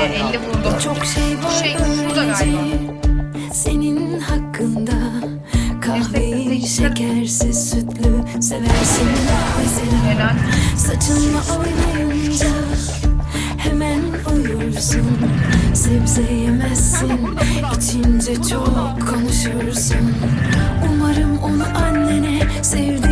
var ya. 50. Çok şey, şey var. şey, şurada galiba. Senin hakkında kahveyi şekersiz sütlü seversin mesela. Saçınla oynayınca hemen uyursun. Sebze yemezsin. İçince çok konuşursun. Umarım onu annene sevdi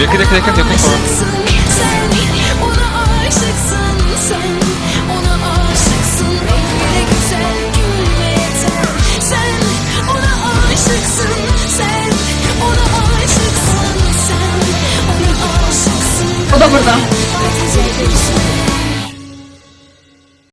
Yakın yakın yakın yakın falan. O da burada.